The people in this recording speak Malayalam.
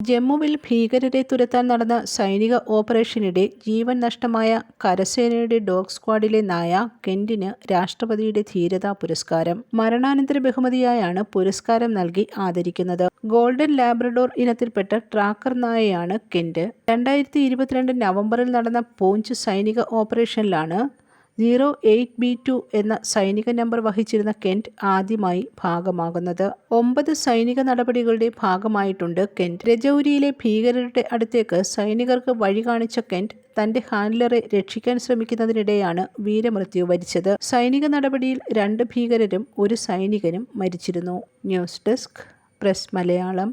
ജമ്മുവിൽ ഭീകരരെ തുരത്താൻ നടന്ന സൈനിക ഓപ്പറേഷനിടെ ജീവൻ നഷ്ടമായ കരസേനയുടെ ഡോഗ് സ്ക്വാഡിലെ നായ കെന്റിന് രാഷ്ട്രപതിയുടെ ധീരതാ പുരസ്കാരം. മരണാനന്തര ബഹുമതിയായാണ് പുരസ്കാരം നൽകി ആദരിക്കുന്നത്. ഗോൾഡൻ ലാബ്രഡോർ ഇനത്തിൽപ്പെട്ട ട്രാക്കർ നായയാണ് കെന്റ്. രണ്ടായിരത്തി ഇരുപത്തിരണ്ട് നവംബറിൽ നടന്ന പൂഞ്ച് സൈനിക ഓപ്പറേഷനിലാണ് സീറോ എയ്റ്റ് ബി ടു എന്ന സൈനിക നമ്പർ വഹിച്ചിരുന്ന കെന്റ് ആദ്യമായി ഭാഗമാകുന്നത്. ഒമ്പത് സൈനിക നടപടികളുടെ ഭാഗമായിട്ടുണ്ട് കെന്റ്. രജൌരിയിലെ ഭീകരരുടെ അടുത്തേക്ക് സൈനികർക്ക് വഴി കാണിച്ച കെന്റ് തന്റെ ഹാൻഡ്ലറെ രക്ഷിക്കാൻ ശ്രമിക്കുന്നതിനിടെയാണ് വീരമൃത്യു വരിച്ചത്. സൈനിക നടപടിയിൽ രണ്ട് ഭീകരരും ഒരു സൈനികനും മരിച്ചിരുന്നു. News desk press Malayalam.